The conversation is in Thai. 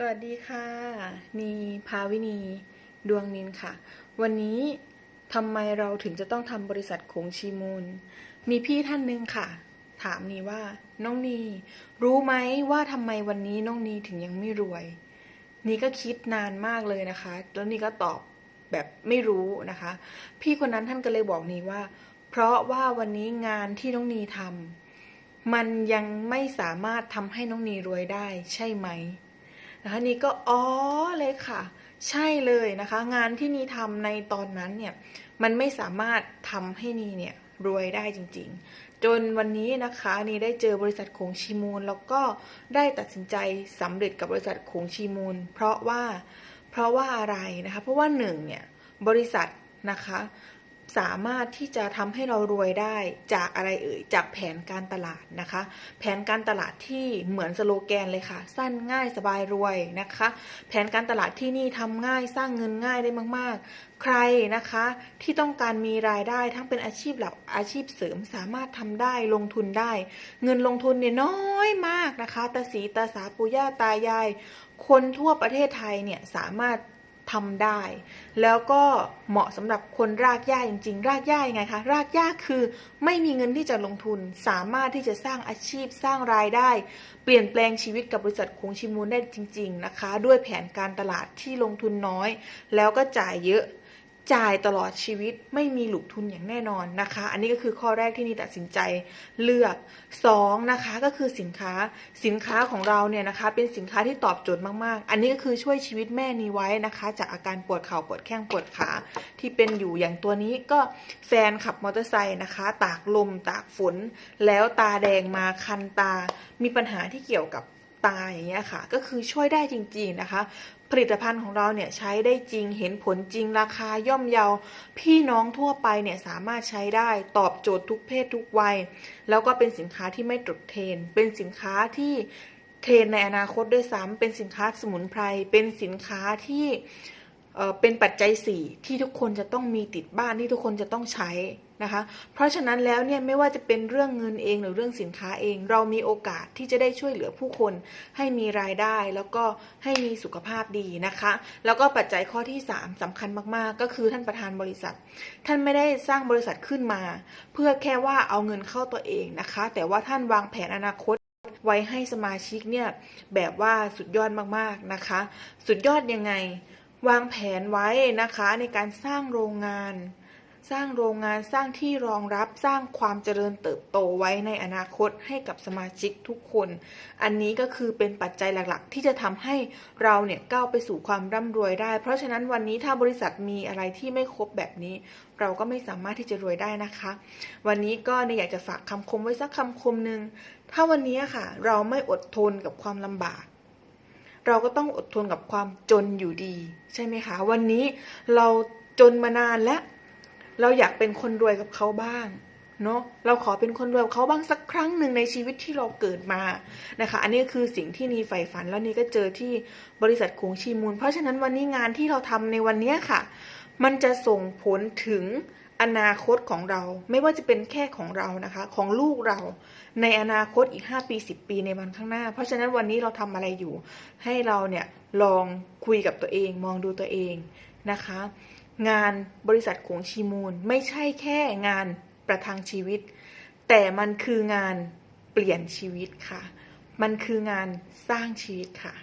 สวัสดีค่ะ นีภาวินีดวงนินค่ะ วันนี้ทำไมเราถึงจะต้องทำบริษัทขงชีมูล มีพี่ท่านหนึ่งค่ะ ถามนีว่า น้องนีรู้ไหมว่าทำไมวันนี้น้องนีถึงยังไม่รวย นีก็คิดนานมากเลยนะคะ แล้วนีก็ตอบแบบไม่รู้นะคะ พี่คนนั้นท่านก็เลยบอกนีว่า เพราะว่าวันนี้งานที่น้องนีทำมันยังไม่สามารถทำให้น้องนีรวยได้ใช่ไหม นะคะนี่ก็อ๋อเลยค่ะ ใช่เลยนะคะ งานที่นีทำในตอนนั้นเนี่ยมันไม่สามารถทำให้นีเนี่ยรวยได้จริง ๆ จนวันนี้นะคะนีได้เจอบริษัทโขงชีมูล แล้วก็ได้ตัดสินใจสำเร็จกับบริษัทโขงชีมูล เพราะว่าเพราะว่าอะไรนะคะ เพราะว่าหนึ่งเนี่ยบริษัทนะคะ สามารถที่จะทำให้เรารวยได้จากอะไรเอ่ยจากแผนการตลาดนะคะ แผนการตลาดที่เหมือนสโลแกนเลยค่ะ สั้นง่ายสบายรวยนะคะ แผนการตลาดที่นี่ทำง่ายสร้างเงินง่ายได้มาก ๆ ใครนะคะที่ต้องการมีรายได้ทั้งเป็นอาชีพหลักอาชีพเสริมสามารถทำได้ลงทุนได้ เงินลงทุนเนี่ยน้อยมากนะคะตาสีตาสาปู่ย่าตายาย คนทั่วประเทศไทยเนี่ยสามารถ ทำได้ แล้วก็เหมาะสำหรับคนรากหญ้าจริง ๆ รากหญ้ายังไงคะรากหญ้าคือไม่มีเงินที่จะลงทุน สามารถที่จะสร้างอาชีพสร้างรายได้ เปลี่ยนแปลงชีวิตกับบริษัทคงชิมูลได้จริง ๆ นะคะ ด้วยแผนการตลาดที่ลงทุนน้อย แล้วก็จ่ายเยอะ จ่ายตลอดชีวิตไม่มีหลุกทุนอย่างแน่นอนนะคะ อันนี้ก็คือข้อแรกที่นี่ตัดสินใจเลือก2นะคะก็คือสินค้าสินค้าของเราเนี่ยนะคะ เป็นสินค้าที่ตอบโจทย์มากๆ อันนี้ก็คือช่วยชีวิตแม่นี้ไว้นะคะ จากอาการปวดเข่าปวดแข้งปวดขาที่เป็นอยู่อย่างตัวนี้ก็แฟนขับมอเตอร์ไซค์นะคะ ตากลมตากฝน แล้วตาแดงมาคันตา มีปัญหาที่เกี่ยวกับ ตาอย่างเงี้ยค่ะ ก็คือช่วยได้จริง ๆนะคะ ผลิตภัณฑ์ของเราเนี่ยใช้ได้จริงเห็นผลจริงราคาย่อมเยา พี่น้องทั่วไปเนี่ยสามารถใช้ได้ตอบโจทย์ทุกเพศทุกวัย แล้วก็เป็นสินค้าที่ไม่ตรดเทน เป็นสินค้าที่เทรนในอนาคตด้วยซ้ำเป็นสินค้าสมุนไพรเป็นสินค้าที่ เป็นปัจจัยสี่ที่ทุกคนจะต้องมีติดบ้านที่ทุกคนจะต้องใช้นะคะ เพราะฉะนั้นแล้วเนี่ยไม่ว่าจะเป็นเรื่องเงินเองหรือเรื่องสินค้าเอง เรามีโอกาสที่จะได้ช่วยเหลือผู้คนให้มีรายได้ แล้วก็ให้มีสุขภาพดีนะคะ แล้วก็ปัจจัยข้อที่ 3สำคัญมากๆ ก็คือท่านประธานบริษัท ท่านไม่ได้สร้างบริษัทขึ้นมา เพื่อแค่ว่าเอาเงินเข้าตัวเองนะคะ แต่ว่าท่านวางแผนอนาคตไว้ให้สมาชิกเนี่ยแบบว่าสุดยอดมากๆนะคะ สุดยอดยังไง วางแผนไว้นะคะในการสร้างโรงงาน สร้างโรงงานสร้างที่รองรับสร้างความเจริญเติบโตไว้ในอนาคตให้กับสมาชิกทุกคน อันนี้ก็คือเป็นปัจจัยหลักๆ ที่จะทำให้เราเนี่ยก้าวไปสู่ความร่ำรวยได้ เพราะฉะนั้นวันนี้ถ้าบริษัทมีอะไรที่ไม่ครบแบบนี้ เราก็ไม่สามารถที่จะรวยได้นะคะ วันนี้ก็นอยากจะฝากคำคมไว้สักคำคมหนึ่งถ้าวันนี้ค่ะ เราไม่อดทนกับความลำบาก เราก็ต้องอดทนกับความจนอยู่ดี ใช่ไหมคะ วันนี้เราจนมานานแล้ว เราอยากเป็นคนรวยกับเขาบ้างเนาะเราขอเป็นคนรวยกับเขาบ้างสักครั้งหนึ่งในชีวิตที่เราเกิดมานะคะ อันนี้คือสิ่งที่นีใฝ่ฝันแล้วนี่ก็เจอที่บริษัทคงชีมูล เพราะฉะนั้นวันนี้งานที่เราทำในวันนี้ค่ะ มันจะส่งผลถึง อนาคตของเราไม่ว่าจะเป็นแค่ของเรานะคะ ของลูกเราในอนาคตอีก 5 ปี 10 ปีในวันข้างหน้า เพราะฉะนั้นวันนี้เราทำอะไรอยู่ ให้เราเนี่ยลองคุยกับตัวเอง มองดูตัวเองนะคะ งานบริษัทขงชีมูล ไม่ใช่แค่งานประทังชีวิต แต่มันคืองานเปลี่ยนชีวิตค่ะ มันคืองานสร้างชีวิตค่ะ